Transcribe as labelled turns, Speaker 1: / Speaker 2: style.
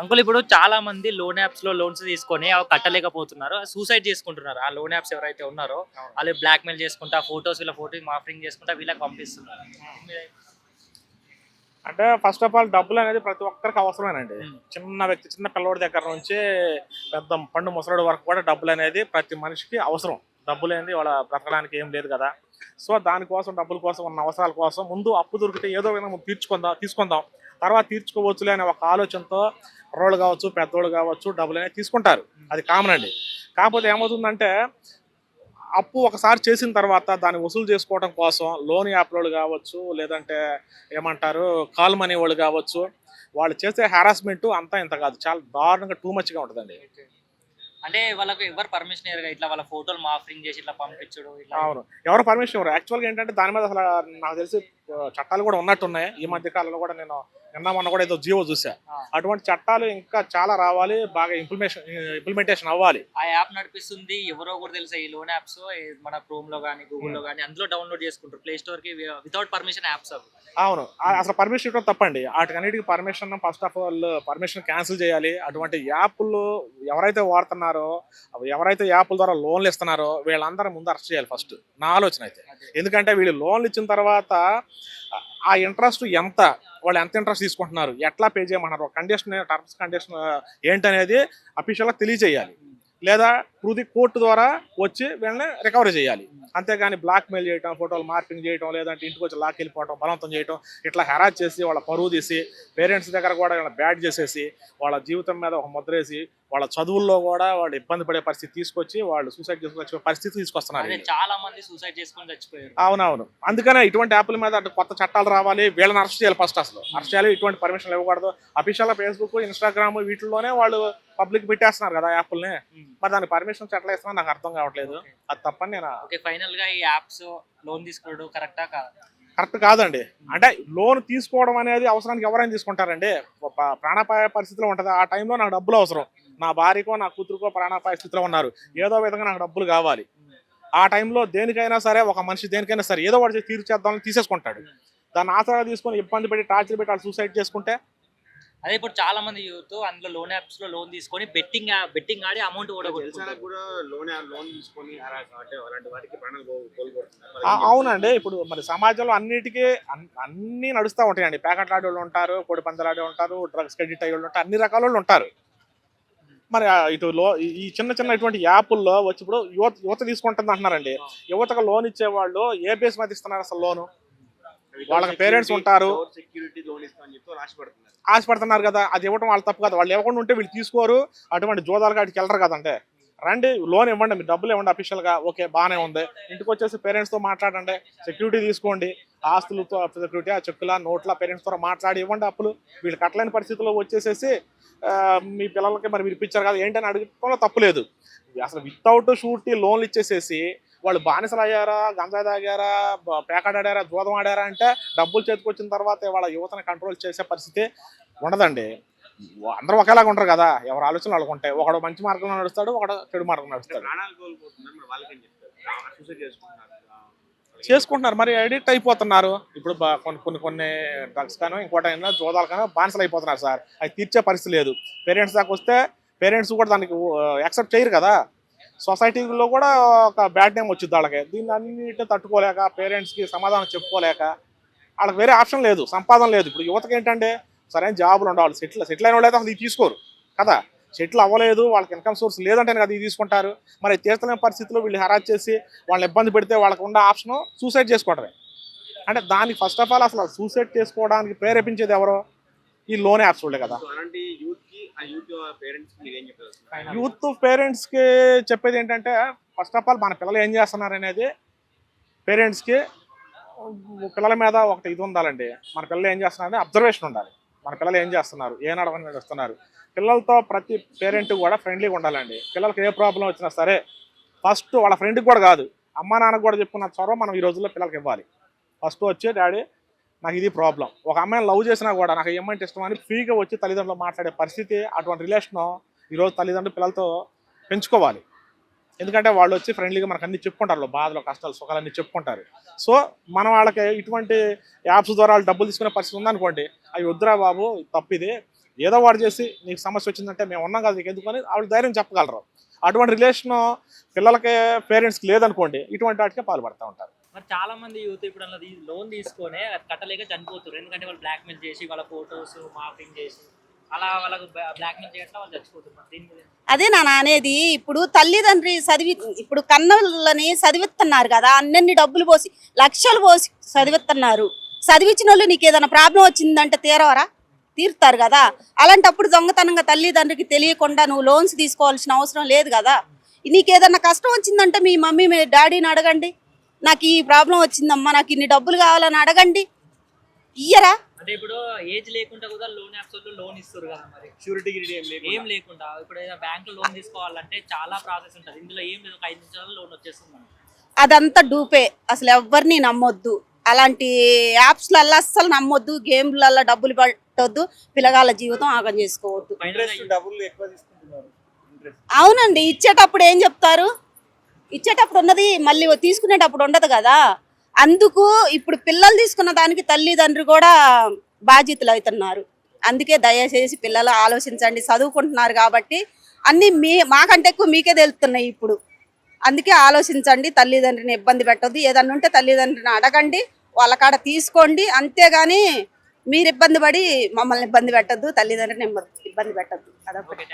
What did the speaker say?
Speaker 1: Uncle ఇప్పుడు చాలా మంది లోన్ యాప్స్లో లోన్స్ తీసుకొని అవి కట్టలేకపోతున్నారు. సూసైడ్ చేసుకుంటున్నారు. ఆ లోన్ యాప్స్ ఎవరైతే ఉన్నారో వాళ్ళు బ్లాక్ మెయిల్ చేసుకుంటా ఫోటోస్ వీళ్ళ ఫోటోస్ మాఫరింగ్ చేసుకుంటా వీళ్ళకి పంపిస్తున్నారు.
Speaker 2: అంటే ఫస్ట్ ఆఫ్ ఆల్ డబ్బులు అనేది ప్రతి ఒక్కరికి అవసరమేనండి. చిన్న వ్యక్తి చిన్న పిల్లవాడి దగ్గర నుంచి పెద్ద పండు ముసలోడి వరకు కూడా డబ్బులు అనేది ప్రతి మనిషికి అవసరం. డబ్బులు అనేది వాళ్ళ బ్రతకడానికి ఏం లేదు కదా. సో దానికోసం డబ్బుల కోసం ఉన్న అవసరాల కోసం ముందు అప్పు దొరికితే ఏదో విధంగా తీర్చుకుందాం తీసుకుందాం. తర్వాత తీర్చుకోవచ్చులే అనే ఒక ఆలోచనతో కుర్రోళ్ళు కావచ్చు పెద్దోళ్ళు కావచ్చు డబ్బులు అనేది తీసుకుంటారు. అది కామన్ అండి. కాకపోతే ఏమవుతుందంటే అప్పు ఒకసారి చేసిన తర్వాత దాన్ని వసూలు చేసుకోవడం కోసం లోన్ యాప్లు కావచ్చు లేదంటే ఏమంటారు కాల్ మనీ వాళ్ళు కావచ్చు వాళ్ళు చేసే హారాస్మెంట్ అంతా ఇంత కాదు. చాలా దారుణంగా టూ మచ్గా ఉంటుందండి.
Speaker 1: అంటే వాళ్ళకి ఎవరు పర్మిషన్ ఇవ్వరు ఇట్లా వాళ్ళ ఫోటోలు మాఫరింగ్ చేసి ఇట్లా పంపించడం ఇట్లా
Speaker 2: అవును. ఎవరు పర్మిషన్ ఇవ్వరు? యాక్చువల్గా ఏంటంటే దాని మీద అసలు నాకు తెలిసి చట్టాలు కూడా ఉన్నట్టున్నాయి. ఈ మధ్య కాలంలో కూడా నేను నిన్న మొన్న కూడా ఏదో జీవో చూసా. అటువంటి చట్టాలు ఇంకా చాలా రావాలి బాగా ఇంప్లిమేషన్ ఇంప్లిమెంటేషన్ అవ్వాలి.
Speaker 1: ఆ యాప్ నడిపిస్తుంది. ఎవరో కూడా తెలుసా ఈ లోన్ యాప్స్? మన క్రోమ్లో కానీ గూగుల్లో కానీ అందులో డౌన్లోడ్ చేసుకుంటారు. ప్లే స్టోర్కి వితౌట్ పర్మిషన్ యాప్స్ అవి.
Speaker 2: అవును. అసలు పర్మిషన్ ఇవ్వడం తప్పండి. వాటికన్నిటికి permission first of all permission cancel చేయాలి. అటువంటి యాప్లు ఎవరైతే వాడుతున్నారో ఎవరైతే యాప్ల ద్వారా లోన్లు ఇస్తున్నారో వీళ్ళందరూ ముందు అరెస్ట్ చేయాలి ఫస్ట్ నా ఆలోచన అయితే. ఎందుకంటే వీళ్ళు లోన్లు ఇచ్చిన తర్వాత ఆ- ఇంట్రెస్ట్ ఎంత? వాళ్ళు ఎంత ఇంట్రెస్ట్ తీసుకుంటున్నారు? ఎట్లా పే చేయమన్నారు కండిషన్ టర్మ్స్ కండిషన్ ఏంటనేది అఫీషియల్గా తెలియజేయాలి. లేదా ప్రతి కోర్టు ద్వారా వచ్చి వీళ్ళని రికవరీ చేయాలి. అంతేగాని బ్లాక్మెయిల్ చేయడం చేయటం ఫోటోలు మార్పింగ్ చేయటం లేదంటే ఇంటికి వచ్చి లాక్ వెళ్ళిపోవటం బలవంతం చేయటం ఇట్లా హెరాజ్ చేసి వాళ్ళ పరువు తీసి పేరెంట్స్ దగ్గర కూడా వీళ్ళని బ్యాడ్ చేసేసి వాళ్ళ జీవితం మీద ఒక ముద్రేసి వాళ్ళ చదువుల్లో కూడా వాళ్ళు ఇబ్బంది పడే పరిస్థితి తీసుకొచ్చి వాళ్ళు సూసైడ్ చేసుకొచ్చే పరిస్థితి తీసుకొస్తున్నారు.
Speaker 1: చాలా మంది సూసైడ్ చేసుకొని చచ్చిపోయారు.
Speaker 2: అవునవును. అందుకనే ఇటువంటి యాప్ల మీద అటు కొత్త చట్టాలు రావాలి వీళ్ళని అరెస్ట్ చేయాలి ఫస్ట్ అసలు. అరెస్ట్ చేయాలి ఇటువంటి పర్మిషన్ ఇవ్వకూడదు. అఫీషియల్ ఫేస్బుక్ ఇన్స్టాగ్రామ్ వీటిల్లోనే వాళ్ళు పబ్లిక్ పెట్టేస్తున్నారు కదా యాప్లని. మరి దానికి పర్మిషన్ ఎట్లా ఇస్తున్నా నాకు అర్థం కావట్లేదు. అది తప్పని నేను
Speaker 1: ఓకే ఫైనల్గా ఈ యాప్స్ లోన్ తీసుకోవడం కరెక్టా కాదా?
Speaker 2: కరెక్ట్ కాదండి. అంటే లోన్ తీసుకోవడం అనేది అవసరానికి ఎవరైనా తీసుకుంటారండి. ప్రాణాపాయ పరిస్థితిలో ఉంటుంది. ఆ టైంలో నాకు డబ్బులు అవసరం. నా భార్యకో నా కూతురుకో ప్రాణాపాయ స్థితిలో ఉన్నారు. ఏదో విధంగా నాకు డబ్బులు కావాలి. ఆ టైంలో దేనికైనా సరే ఒక మనిషి దేనికైనా సరే ఏదో వాడు తీర్చేద్దామని తీసేసుకుంటాడు. దాన్ని ఆసరా తీసుకొని ఇబ్బంది పెట్టి టార్చర్ పెట్టి వాళ్ళు సూసైడ్ చేసుకుంటే?
Speaker 1: అదే ఇప్పుడు చాలా మంది యూత్ అందులో లోన్ యాప్స్లో లోన్ తీసుకొని బెట్టింగ్ బెట్టింగ్ ఆడి అమౌంట్ కూడా
Speaker 2: అవునండి. ఇప్పుడు మరి సమాజంలో అన్నిటికీ అన్- అన్నీ నడుస్తూ ఉంటాయండి. ప్యాకెట్ ఆడే వాళ్ళు ఉంటారు కోడి పందాలు ఆడే ఉంటారు డ్రగ్స్ క్రెడిట్ అయ్యే వాళ్ళు ఉంటారు అన్ని రకాల వాళ్ళు ఉంటారు. మరి ఇటు లో ఈ- చిన్న చిన్న ఇటువంటి యాప్ల్లో వచ్చి ఇప్పుడు యువత యువత తీసుకుంటుంది అంటున్నారండి. యువతకు లోన్ ఇచ్చేవాళ్ళు ఏ బేస్ మీద ఇస్తున్నారు అసలు లోను? వాళ్ళకి parents ఉంటారు.
Speaker 3: ఆశపడుతున్నారు.
Speaker 2: కదా అది ఇవ్వడం వాళ్ళు తప్పు కదా. వాళ్ళు ఇవ్వకుండా ఉంటే వీళ్ళు తీసుకోరు. అటువంటి జోదాలు కాడికి వెళ్ళరు కదంటే రండి లోన్ ఇవ్వండి మీరు డబ్బులు ఇవ్వండి అఫీషియల్గా. ఓకే బాగానే ఉంది. ఇంటికి వచ్చేసి పేరెంట్స్తో మాట్లాడండి. సెక్యూరిటీ తీసుకోండి. ఆస్తులతో సెక్యూరిటీ ఆ చెక్కుల నోట్ల పేరెంట్స్తో మాట్లాడి ఇవ్వండి అప్పులు. వీళ్ళు కట్టలేని పరిస్థితుల్లో వచ్చేసేసి మీ పిల్లలకి మరి మీరు ఇప్పించారు కదా ఏంటని అడగడంలో తప్పులేదు అసలు వితౌట్ షూరిటీ లోన్లు ఇచ్చేసేసి వాళ్ళు బానిసలు అయ్యారా గంజాయి తాగారా పేకాడారా దూదం ఆడారా ఆడారా అంటే డబ్బులు చేతికొచ్చిన తర్వాత వాళ్ళ యువతను కంట్రోల్ చేసే పరిస్థితి ఉండదండి. అందరూ ఒకేలాగా ఉంటారు కదా ఎవరి ఆలోచనలు వాళ్ళకు ఉంటాయి. ఒకడు మంచి మార్గంలో నడుస్తాడు ఒకడు చెడు మార్గంలో నడుస్తాడు.
Speaker 3: చేసుకుంటున్నారు.
Speaker 2: మరి అడిక్ట్ అయిపోతున్నారు. ఇప్పుడు బా- కొన్ని కొన్ని కొన్ని డ్రగ్స్ కానీ ఇంకోటి అయినా జోదాలు కానీ బానిసలు అయిపోతున్నారు సార్. అది తీర్చే పరిస్థితి లేదు. పేరెంట్స్ దాకా వస్తే పేరెంట్స్ కూడా దానికి యాక్సెప్ట్ చేయరు కదా. సొసైటీలో కూడా ఒక బ్యాడ్ నేమ్ వచ్చింది వాళ్ళకి. దీన్ని అన్నిటిని తట్టుకోలేక పేరెంట్స్కి సమాధానం చెప్పుకోలేక వాళ్ళకి వేరే ఆప్షన్ లేదు. సంపాదన లేదు. ఇప్పుడు యువతకి ఏంటంటే సరైన జాబులు ఉండాలి. సెటిల్ సెటిల్ అయిన వాళ్ళు అయితే అసలు తీసుకోరు కదా. సెటిల్ అవ్వలేదు వాళ్ళకి ఇన్కమ్ సోర్స్ లేదంటేనే కదా ఇది తీసుకుంటారు. మరి తీర్చలేని పరిస్థితిలో వీళ్ళు హెరాజ్ చేసి వాళ్ళని ఇబ్బంది పెడితే వాళ్ళకు ఉన్న ఆప్షన్ సూసైడ్ చేసుకోవడమే అంటే దానికి ఫస్ట్ ఆఫ్ ఆల్ అసలు సూసైడ్ చేసుకోవడానికి ప్రేరేపించేది ఎవరో ఈ లోన్ యాప్స్ వాళ్ళే కదా.
Speaker 3: యూత్కి ఆ యూత్ పేరెంట్స్ మీరు ఏం చెప్తారు
Speaker 2: యూత్ పేరెంట్స్కి చెప్పేది ఏంటంటే ఫస్ట్ ఆఫ్ ఆల్ మన పిల్లలు ఏం చేస్తున్నారు అనేది పేరెంట్స్కి పిల్లల మీద ఒకటి ఇది ఉండాలండి. మన పిల్లలు ఏం చేస్తున్నారు అబ్జర్వేషన్ ఉండాలి. మన పిల్లలు ఏం చేస్తున్నారు? ఏ నడవని నడుస్తున్నారు పిల్లలతో ప్రతి పేరెంట్ కూడా ఫ్రెండ్లీగా ఉండాలండి. పిల్లలకి ఏ ప్రాబ్లం వచ్చినా సరే ఫస్ట్ వాళ్ళ ఫ్రెండ్కి కూడా కాదు. అమ్మ నాన్నకు కూడా చెప్పుకున్న చొరవ మనం ఈ రోజుల్లో పిల్లలకి ఇవ్వాలి. ఫస్ట్ వచ్చే డాడీ నాకు ఇది ప్రాబ్లం ఒక అమ్మాయిని లవ్ చేసినా కూడా నాకు ఏమంటే ఇష్టం అని ఫ్రీగా వచ్చి తల్లిదండ్రులు మాట్లాడే పరిస్థితి అటువంటి రిలేషను ఈరోజు తల్లిదండ్రులు పిల్లలతో పెంచుకోవాలి. ఎందుకంటే వాళ్ళు వచ్చి ఫ్రెండ్లీగా మనకు అన్ని చెప్పుకుంటారు బాధలు కష్టాలు సుఖాలు అన్ని చెప్పుకుంటారు. సో మనం వాళ్ళకి ఇటువంటి యాప్స్ ద్వారా వాళ్ళు డబ్బులు తీసుకునే పరిస్థితి ఉందనుకోండి అవి వద్దురా బాబు తప్పిది. ఏదో వాడు చేసి నీకు సమస్య వచ్చిందంటే మేము ఉన్నాం కదా నీకు ఎందుకని వాళ్ళు ధైర్యం చెప్పగలరు. అటువంటి రిలేషన్ పిల్లలకి పేరెంట్స్కి లేదనుకోండి ఇటువంటి వాటికే పాల్పడుతూ ఉంటారు.
Speaker 1: మరి చాలా మంది యూత్ ఇప్పుడు లోన్ తీసుకొని కట్టలేక చనిపోతారు ఎందుకంటే వాళ్ళు బ్లాక్మెయిల్ చేసి వాళ్ళ ఫొటోస్ మాఫింగ్ చేసి అలా వాళ్ళకు బ్లాక్మెయిల్ చేయడం వాళ్ళు చచ్చిపోతున్నారు దీని మీద.
Speaker 4: అదే నా అనేది ఇప్పుడు తల్లిదండ్రి చదివి ఇప్పుడు కన్నలని చదివిస్తున్నారు కదా అన్ని డబ్బులు పోసి లక్షలు పోసి చదివిస్తున్నారు చదివించిన వాళ్ళు నీకు ఏదైనా ప్రాబ్లం వచ్చిందంటే తీరవరా? తీరుతారు కదా. అలాంటప్పుడు దొంగతనంగా తల్లిదండ్రికి తెలియకుండా నువ్వు లోన్స్ తీసుకోవాల్సిన అవసరం లేదు కదా. నీకేదన్నా కష్టం వచ్చిందంటే మీ మమ్మీ మీ డాడీని అడగండి. నాకు ఈ ప్రాబ్లం వచ్చిందమ్మా నాకు ఇన్ని డబ్బులు కావాలని అడగండి. ఇయ్యరా?
Speaker 1: అంటే ఇప్పుడు ఏజ్ లేకుండా కూడా లోన్ యాప్స్ లోన్ ఇస్తారు కదా మరి.
Speaker 3: షూరిటీ ఏం
Speaker 1: లేకుండా. ఇప్పుడు ఏదైనా బ్యాంక్ లోన్ తీసుకోవాలంటే చాలా ప్రాసెస్ ఉంటుంది. ఇందులో ఏం లేదు. ఒక ఐదు నిమిషాల్లో లోన్ వచ్చేస్తుంది.
Speaker 4: అదంతా డూపే. అసలు ఎవరిని నమ్మొద్దు. అలాంటి యాప్స్లల్లో అస్సలు నమ్మొద్దు. గేమ్లలో డబ్బులు పెట్టొద్దు. పిల్లగాళ్ళ జీవితం ఆగం చేసుకోవద్దు.
Speaker 3: ఇంట్రెస్ట్ డబ్బులు ఎక్కువ తీసుకుంటున్నారు. ఇంట్రెస్ట్
Speaker 4: అవునండి. ఇచ్చేటప్పుడు ఏం చెప్తారు? ఇచ్చేటప్పుడు ఉన్నది మళ్ళీ తీసుకునేటప్పుడు ఉండదు కదా. అందుకు ఇప్పుడు పిల్లలు తీసుకున్న దానికి తల్లిదండ్రులు కూడా బాధ్యతలు అవుతున్నారు. అందుకే దయచేసి పిల్లలు ఆలోచించండి చదువుకుంటున్నారు కాబట్టి అన్నీ మీ మాకంటే ఎక్కువ మీకే తెలుస్తున్నాయి ఇప్పుడు. అందుకే ఆలోచించండి తల్లిదండ్రిని ఇబ్బంది పెట్టద్దు. ఏదన్నా ఉంటే తల్లిదండ్రిని అడగండి వాళ్ళ కాడ తీసుకోండి. అంతేగాని మీరు ఇబ్బంది పడి మమ్మల్ని ఇబ్బంది పెట్టద్దు తల్లిదండ్రిని ఇబ్బంది పెట్టద్దు. అదొకటి.